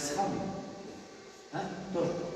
sami. Hah? Tuh.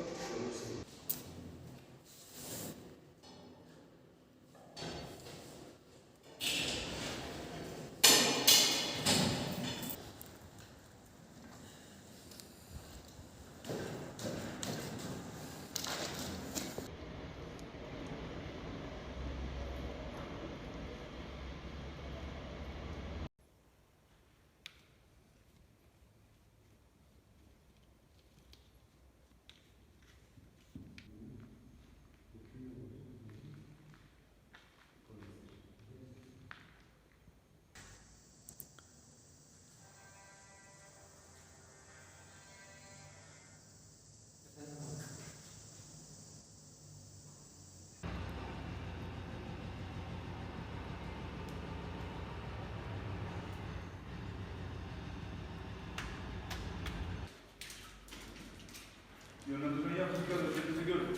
Yönetmeyi yapın, görün, bizi görün.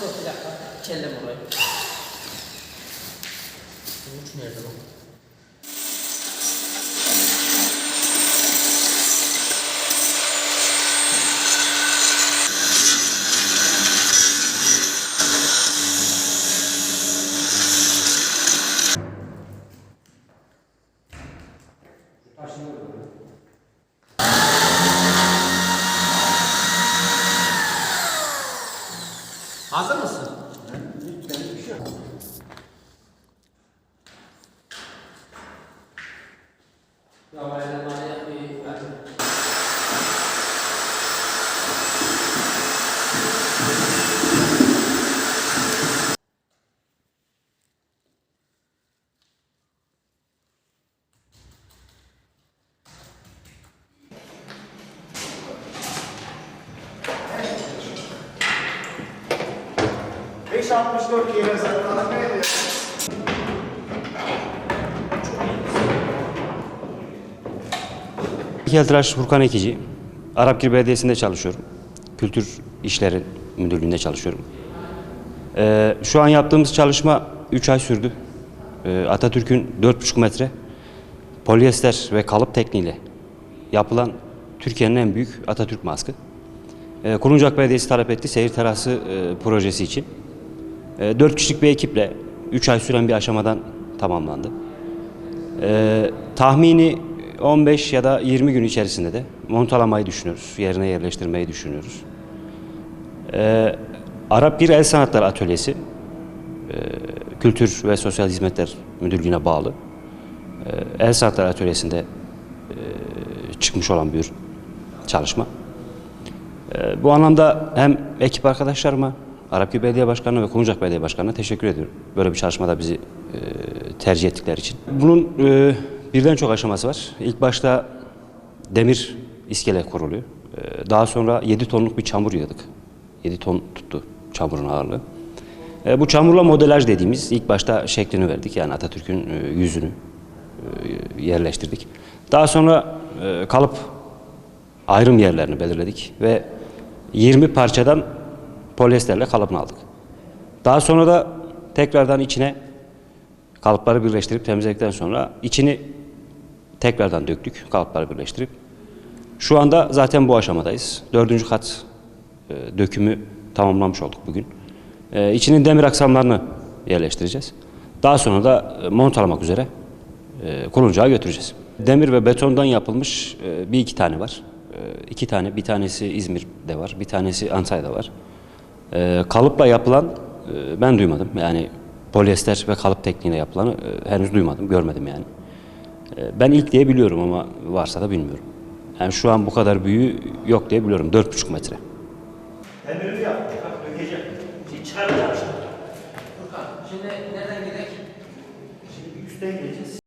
Dur bir dakika. Kellem orayı. Bu uç nerede lan? Hazır mısın? Ya böyle manyak bir Beş altmış dört yere zaten Heykeltıraş Furkan Ekici. Arapgir Belediyesi'nde çalışıyorum. Kültür İşleri Müdürlüğü'nde çalışıyorum. Ee, şu an yaptığımız çalışma 3 ay sürdü. Ee, Atatürk'ün 4,5 metre polyester ve kalıp tekniğiyle yapılan Türkiye'nin en büyük Atatürk maskı. Ee, Kuluncak Belediyesi talep etti seyir terası e, projesi için. E, 4 kişilik bir ekiple 3 ay süren bir aşamadan tamamlandı. Ee, tahmini 15 ya da 20 gün içerisinde de montalamayı düşünüyoruz. Yerine yerleştirmeyi düşünüyoruz. Ee, Arap Bir El Sanatları Atölyesi e, Kültür ve Sosyal Hizmetler Müdürlüğü'ne bağlı. Ee, El Sanatları Atölyesi'nde e, çıkmış olan bir çalışma. Ee, bu anlamda hem ekip arkadaşlarıma, Arapgir Belediye Başkanı'na ve Konucak Belediye Başkanı'na teşekkür ediyorum. Böyle bir çalışmada bizi e, tercih ettikleri için. Bunun e, birden çok aşaması var. İlk başta demir iskele kuruluyor. E, daha sonra 7 tonluk bir çamur yığdık. 7 ton tuttu çamurun ağırlığı. E, bu çamurla modelaj dediğimiz ilk başta şeklini verdik. Yani Atatürk'ün e, yüzünü e, yerleştirdik. Daha sonra e, kalıp ayrım yerlerini belirledik ve 20 parçadan polyesterle kalıbını aldık. Daha sonra da tekrardan içine kalıpları birleştirip temizledikten sonra içini tekrardan döktük kalıpları birleştirip. Şu anda zaten bu aşamadayız. Dördüncü kat e, dökümü tamamlamış olduk bugün. E, içinin demir aksamlarını yerleştireceğiz. Daha sonra da e, montalamak üzere e, kuluncağa götüreceğiz. Demir ve betondan yapılmış e, bir iki tane var. E, iki tane, bir tanesi İzmir'de var, bir tanesi Antalya'da var. E, kalıpla yapılan e, ben duymadım. Yani polyester ve kalıp tekniğiyle yapılanı e, henüz duymadım, görmedim yani. E, ben ilk diye biliyorum ama varsa da bilmiyorum. Yani şu an bu kadar büyüğü yok diye biliyorum. 4,5 metre. Demirini yap. Bak dökecek. Şimdi çıkaracağım şimdi. Furkan, şimdi nereden gidelim? Şimdi üstten gideceğiz.